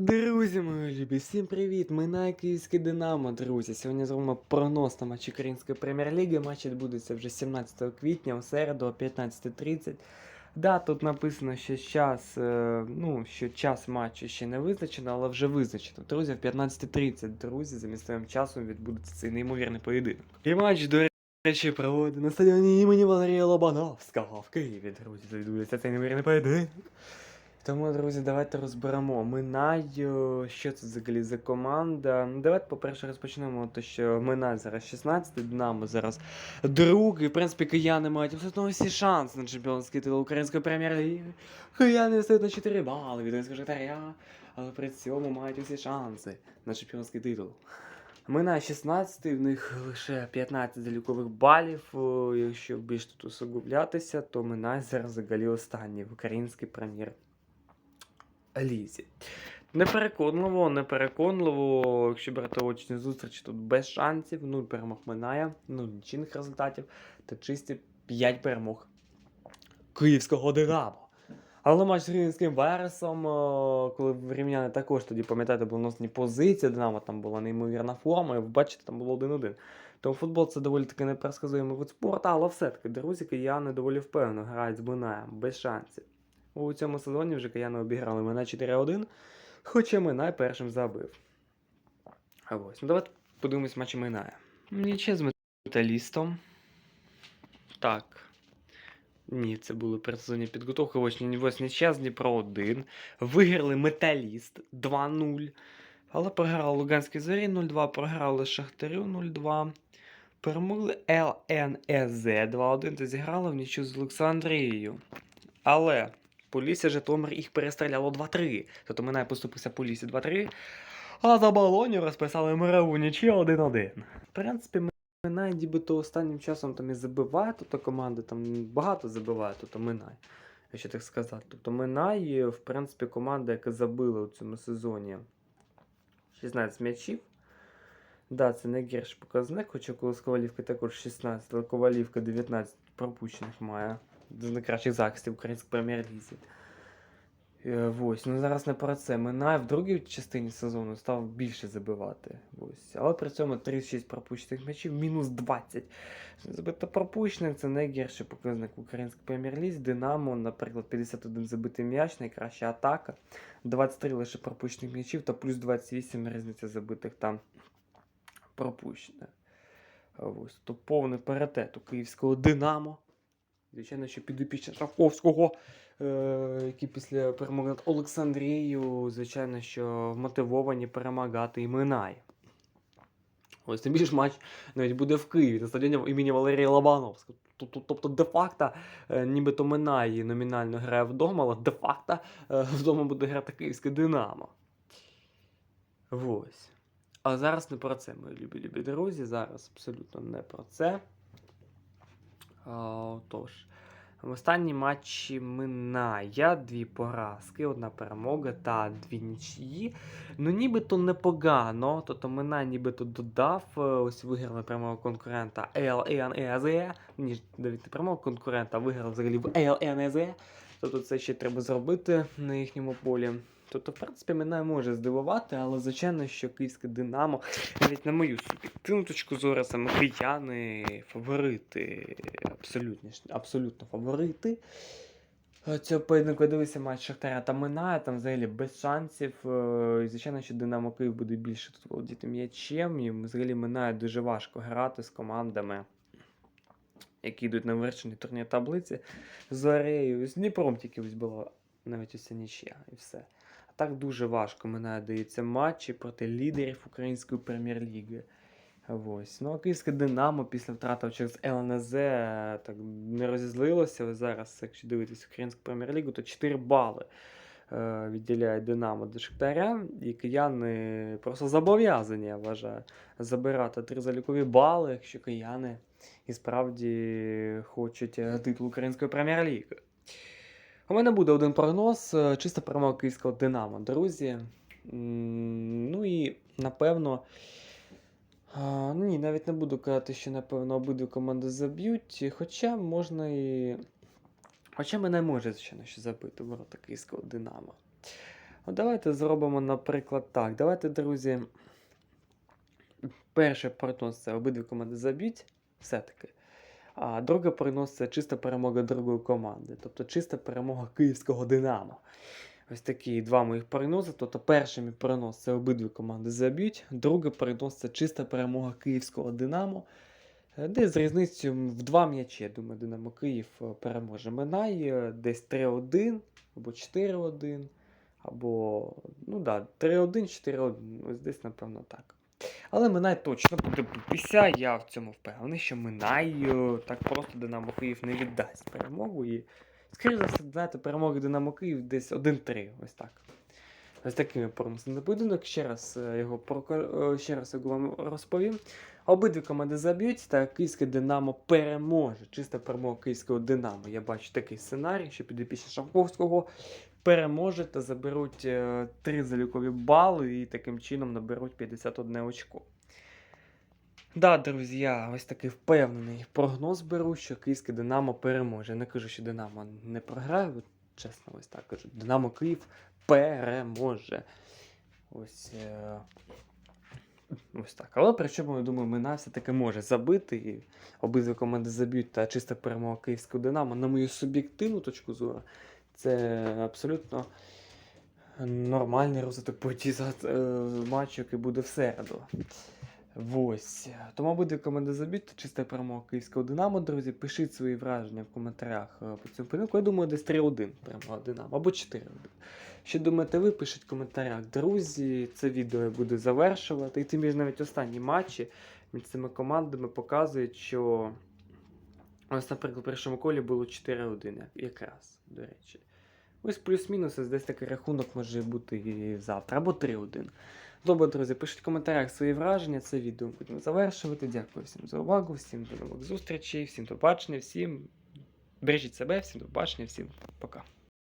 Друзі мої любі, всім привіт! Ми на Київське Динамо, друзі. Сьогодні зробимо прогноз на матч Української прем'єр-ліги. Матч відбудеться вже 17 квітня, у середу о 15.30. Да, тут написано, що час, е, ну, що час матчу ще не визначено, але вже визначено. Друзі, в 15.30, друзі, за місцевим часом відбудеться цей неймовірний поєдинок. І матч, до речі, проводить на стадіоні імені Валерія Лобановського в Києві, друзі. Відбудеться цей неймовірний поєдинок. Тому, друзі, давайте розберемо. Минаю, що це взагалі за команда. Ну, Давайте, по-перше, розпочнемо, то що Минай зараз 16, Динамо зараз другий. В принципі, кияни мають абсолютно всі шанси на чемпіонський титул Української прем'єр-ліги. Кияни встають на 4 бали від Шахтаря, але при цьому мають усі шанси на чемпіонський титул. Минай 16, в них лише 15 залікових балів. Якщо більш тут усугублятися, то Минай зараз взагалі останній в українській прем'єр лізі. Непереконливо, непереконливо, якщо брати очні зустрічі, тут без шансів, 0 перемог минає, 0 нічийних результатів та чисті 5 перемог київського Динамо. Але матч з Рівненським Вересом, е, коли в рівняни також тоді, пам'ятаєте, були носні позиції, Динамо там була неймовірна форма, і ви бачите, там було 1-1. Тому футбол це доволі таки непересказуємий вид спорту, але все-таки, друзі, кияни доволі впевнено грають з Минаєм, без шансів. У цьому сезоні вже кияни обіграли мене 4-1, хоча Минай першим забив. А ось. Ну давайте подивимось матчі Миная. Ніче з металістом. Так. Ні, це були передсезонні підготовки. Ось, ні- з Дніпро 1. Виграли металіст 2-0. Але програли Луганській зорі 0-2, програли Шахтарю 0-2. Перемогли ЛНЕЗ 2-1 та зіграли в нічю з Олександрією. Але Полісся Житомир їх перестріляло 2-3. Тобто Минай поступився Полісі 2-3. А за балоню розписали мирову нічию 1-1. В принципі, Минай нібито останнім часом там і забиває, тобто команди там багато забиває, тобто Минай. Якщо так сказати. Тобто Минай, в принципі, команда, яка забила у цьому сезоні 16 м'ячів. Да, це найгірший показник, хоча коли з Ковалівки також 16, але Ковалівка 19 пропущених має. З найкращих захистів української прем'єр-лізі. Е, Ось, ну зараз не про це. Минай в другій частині сезону став більше забивати. Ось. Але при цьому 36 пропущених м'ячів, мінус 20. Забито пропущених це найгірший показник в українській прем'єр-лізі. Динамо, наприклад, 51 забитий м'яч, найкраща атака, 23 лише пропущених м'ячів та плюс 28 різниця забитих там пропущених. Ось, то повний паритет у київського Динамо. Звичайно, що підопічна Шаховського, е, які після перемоги над Олександрією, звичайно, що вмотивовані перемагати і Минай. Ось тим більше матч навіть буде в Києві на стадіоні імені Валерія Лобановського. Тобто, де-факто, е, нібито Минай номінально грає вдома, але де-факто е, вдома буде грати київське Динамо. Ось. Але зараз не про це, мої любі любі друзі. Зараз абсолютно не про це. А, Тож, в останній матчі Миная дві поразки, одна перемога та дві нічиї. Ну, нібито непогано. Тобто Минай нібито додав, е, ось виграли прямого конкурента LNEZ. Ніж навіть прямого конкурента, а виграли взагалі в LNEZ. Тобто це ще треба зробити на їхньому полі. Тобто, в принципі, мене може здивувати, але звичайно, що київське Динамо, навіть на мою суб'єктивну точку зору, саме кияни фаворити, абсолютно, абсолютно фаворити. Цього поєдинку я дивився матч Шахтаря та Минає, там взагалі без шансів. е, І звичайно, що Динамо Київ буде більше тут володіти м'ячем. І взагалі Минає дуже важко грати з командами, які йдуть на вершині турнір таблиці. З Зорею, з Дніпром тільки ось було навіть уся нічия і все. Так дуже важко мене дається матчі проти лідерів української прем'єр-ліги. Ось. Ну, а київське Динамо після втрати через ЛНЗ е, так не розізлилося. Зараз, якщо дивитися українську прем'єр-лігу, то 4 бали е, відділяє Динамо до Шахтаря. І кияни просто зобов'язані, я вважаю, забирати три залікові бали, якщо кияни і справді хочуть е, титул української прем'єр-ліги. У мене буде один прогноз, е, чисто перемога київського Динамо, друзі. Ну і напевно. а, ну Ні, навіть не буду казати, що напевно обидві команди заб'ють. Хоча можна і. Хоча мене може, звичайно, ще забити ворота київського Динамо. А давайте зробимо, наприклад, так. Давайте, друзі. Перший прогноз це обидві команди заб'ють, все-таки. А другий прогноз це чиста перемога другої команди. Тобто чиста перемога київського Динамо. Ось такі два моїх прогнози. Тобто перший мій прогноз це обидві команди заб'ють. Другий прогноз це чиста перемога київського Динамо. Е, Десь з різницею в два м'ячі. Я думаю, Динамо Київ е, переможе Минай. е, Десь 3-1 або 4-1. Або, ну да, 3-1, 4-1. Ось десь, напевно, так. Але Минай точно буде битися. Я в цьому впевнений, що Минай е, так просто Динамо Київ не віддасть перемогу. І, скоріше за все, знаєте, перемоги Динамо Київ десь 1-3. Ось так. Ось такими промислами на поєдинок. Ще раз е, його е, ще раз його вам розповім. Обидві команди заб'ють, та київське Динамо переможе. Чиста перемога київського Динамо. Я бачу такий сценарій, що підопічні Шавковського переможе та заберуть е, три залікові бали і таким чином наберуть 51 очко. Да, друзі, ось такий впевнений прогноз беру, що київське Динамо переможе. Не кажу, що Динамо не програє, чесно, ось так кажу. Динамо Київ переможе. Ось. Е... Ось так. Але при чому, я думаю, Мина все-таки може забити. І обидві команди заб'ють та чиста перемога київського Динамо. На мою суб'єктивну точку зору, це абсолютно нормальний розвиток подій за е, матчу, який буде в середу. Ось. Тому обидві команди заб'ють та чиста перемога київського Динамо. Друзі, пишіть свої враження в коментарях е, по цьому поєдинку. Я думаю, десь 3-1 перемога Динамо або 4-1. Що думаєте ви, пишіть в коментарях. Друзі, це відео я буду завершувати. І тим більше навіть останні матчі між цими командами показують, що ось, наприклад, в першому колі було 4-1 якраз, до речі. Ось плюс-мінус, десь такий рахунок може бути і завтра, або 3-1. Добре, друзі, пишіть в коментарях свої враження. Це відео будемо завершувати. Дякую всім за увагу, всім до нових зустрічей, всім до побачення, всім бережіть себе, всім до побачення, всім пока.